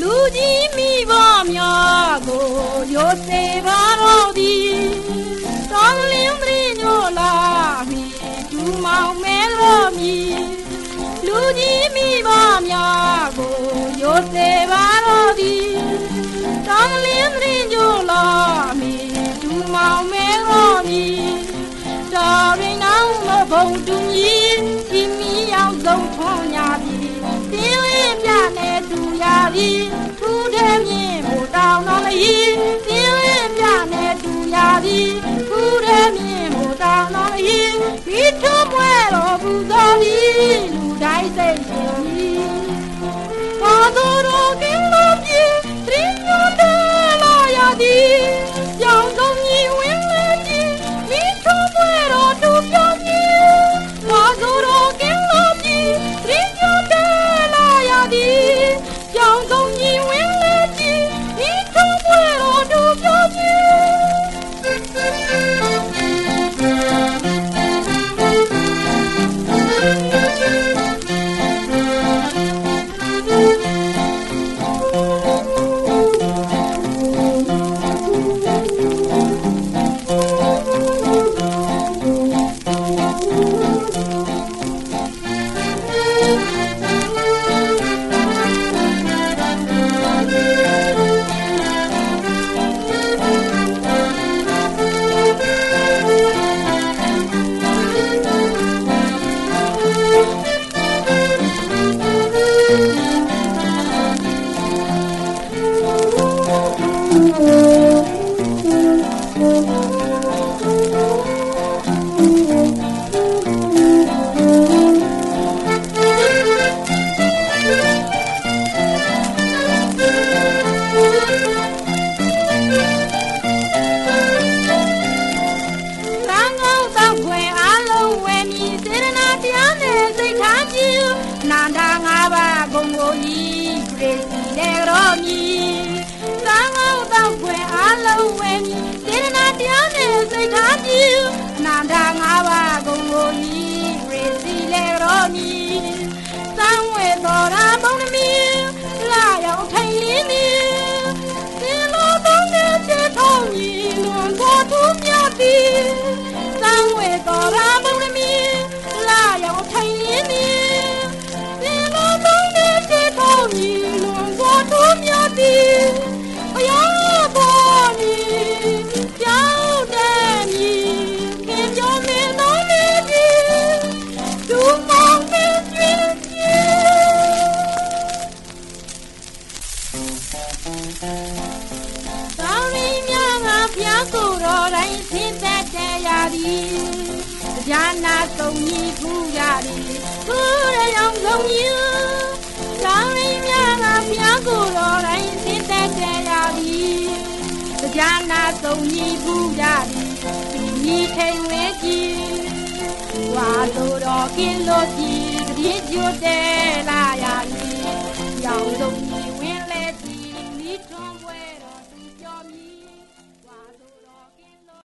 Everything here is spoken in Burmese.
လူကြီးမိဘများကိုရိုစေပါတော့သည်တောင်းလင်းပရင်ညိုလာမိဒူမောင်မဲတော်မီလူကြီးမိဘများကိုရိုစေပါတော့သည်တောင်းလင်းပရင်ညိုလာမိဒူမောင်မဲတော်မီတော်ရင်အောင်မဘုံတူကြီးဒီမီရောက်ဆုံးထွန်ညာပြီတင်းလေးပြ နဲ့တူရပြီထူးတဲ့မြင်မို့တောင်းတော်မကြီးတင်းလေးပြနဲ့တူရပြီထူးတဲ့မြင်မို့တောင်းတော်မကြီးဒီထုံးပွဲတော်ပူဇော်ပြီးလူတိုင်းစိတ်ရှင်ကြီးဘာတော်တော် တောင်းရင်းများငါဖျားကိုယ်တော်တိုင်းဆင်းသက်တဲ့ရာသည်တရားနာဆုံးကြီးဖူးရာသည်ဖူးရအောင်ဆုံးယူတောင်းရင်းများငါဖျားကိုယ်တော်တိုင်းဆင်းသက်တဲ့ရာသည်တရားနာဆုံးကြီးဖူးရာသည်ဒီမိထိန်ဝဲကြီးဝါလို့တော်ကင်းလို့ကြီးတပြည့်ကျွတ်တဲ့လာရာသည်